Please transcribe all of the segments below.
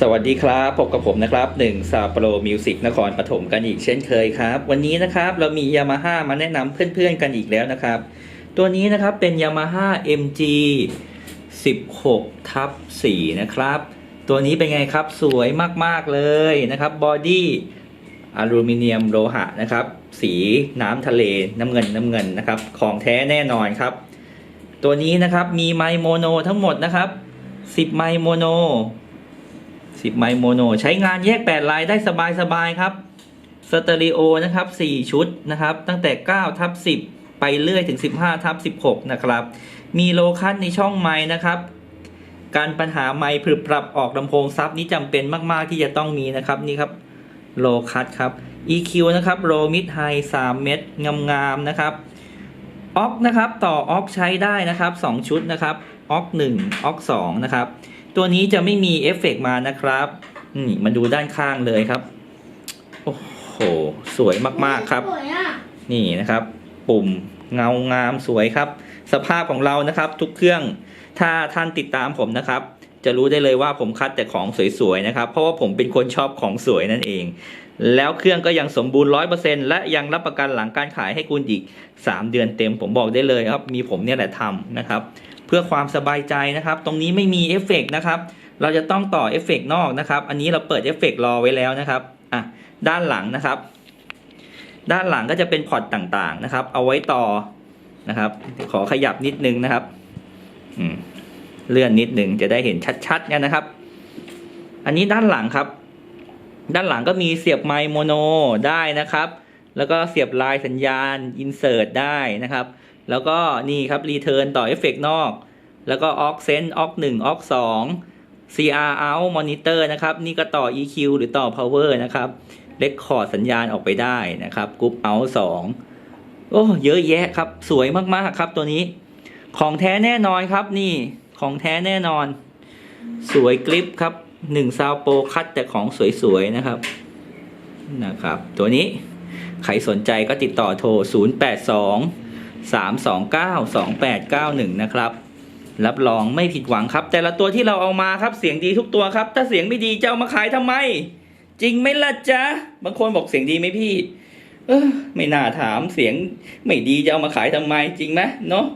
สวัสดีครับพบกับผมนะครับหนึ่งซาโปรมิวสิกนครปฐมกันอีกเช่นเคยครับ วันนี้นะครับเรามียามาฮ่ามาแนะนำเพื่อนๆกันอีกแล้วนะครับ ตัวนี้นะครับเป็นยามาฮ่า MG 16ทับ4นะครับ ตัวนี้เป็นไงครับสวยมากๆเลยนะครับบอดี้อลูมิเนียมโลหะนะครับ สีน้ำทะเลน้ำเงินน้ำเงินนะครับ ของแท้แน่นอนครับ ตัวนี้นะครับมีไมโมโนทั้งหมดนะครับ 10 ไมโมโน 10 ไมค์โมโน ใช้งานแยก 8 ลายได้สบายๆครับสเตอริโอนะครับ 4 ชุดนะครับ ตั้งแต่ 9 ทับ 10 ไปเรื่อยถึง 15 ทับ 16 นะครับ มีโลคัสในช่องไม้นะครับ การปัญหาไม้ผึบปรับออกลำโพงซับนี้จำเป็นมากๆที่จะต้องมีนะครับนี่ครับโลคัสครับ EQ นะครับโลมิดไฮ3เม็ดงามๆนะครับออกนะครับต่อออกใช้ได้นะครับ 2 ชุดนะครับออก1ออก2นะครับ ตัวนี้จะไม่มีเอฟเฟกต์มานะครับนี่มาดูด้านข้างเลยครับ โอ้โห สวยมากๆครับสวยอะนี่นะครับ ปุ่มเงางามสวยครับ สภาพของเรานะครับ ทุกเครื่อง ถ้าท่านติดตามผมนะครับ จะรู้ได้เลยว่าผมคัดแต่ของสวยๆนะครับ เพราะว่าผมเป็นคนชอบของสวยนั่นเอง แล้วเครื่องก็ยังสมบูรณ์ร้อยเปอร์เซ็นต์และยังรับประกันหลังการขายให้คุณอีก 3 เดือนเต็ม ผมบอกได้เลยครับ มีผมเนี่ยแหละทำนะครับ เพื่อความสบายใจนะครับ ตรงนี้ไม่มีเอฟเฟกต์นะครับ เราจะต้องต่อเอฟเฟกต์นอกนะครับ อันนี้เราเปิดเอฟเฟกต์รอไว้แล้วนะครับ อะ ด้านหลังนะครับ ด้านหลังก็จะเป็นพอร์ตต่างๆนะครับ เอาไว้ต่อนะครับ ขอขยับนิดนึงนะครับ อืม เลื่อนนิดหนึ่งจะได้เห็นชัดๆกันนะครับ อันนี้ด้านหลังครับ ด้านหลังก็มีเสียบไมโมโนได้นะครับ แล้วก็เสียบลายสัญญาณ insert ได้นะครับ แล้วก็นี่ครับ return ต่อเอฟเฟกต์นอก แล้วก็ aux sense aux 1 aux 2 CR out monitor นะครับ นี่ก็ต่อ EQ หรือต่อ power นะครับเรคคอร์ดสัญญาณออกไปได้นะครับกรุ๊ป out 2โอ้ เยอะแยะครับ สวยมาก ๆ ครับตัวนี้ ของแท้แน่นอนครับนี่ ของแท้แน่นอน สวยกริปครับหนึ่งซาวโปรคัดแต่ของสวยๆนะครับนะครับ ตัวนี้ใครสนใจก็ติดต่อโทร 082 329 2891 นะครับ รับรองไม่ผิดหวังครับ แต่ละตัวที่เราเอามาครับเสียงดีทุกตัวครับ ถ้าเสียงไม่ดีจะเอามาขายทำไม จริงไหมล่ะจ๊ะ บางคนบอกเสียงดีไหมพี่ เออไม่น่าถามเสียงไม่ดีจะเอามาขายทำไมจริงไหมเนาะ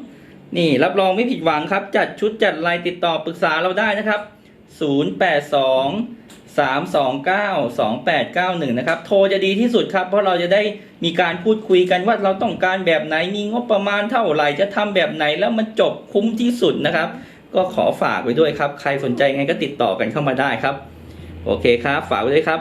นี่รับรองไม่ผิดหวังครับ จัดชุดจัดลายติดต่อปรึกษาเราได้นะครับ 082 329 2891 นะครับ โทรจะดีที่สุดครับ เพราะเราจะได้มีการพูดคุยกันว่าเราต้องการแบบไหน มีงบประมาณเท่าไหร่ จะทำแบบไหนแล้วมันจบคุ้มที่สุดนะครับ ก็ขอฝากไว้ด้วยครับ ใครสนใจไงก็ติดต่อกันเข้ามาได้ครับ โอเคครับ ฝากไว้ด้วยครับ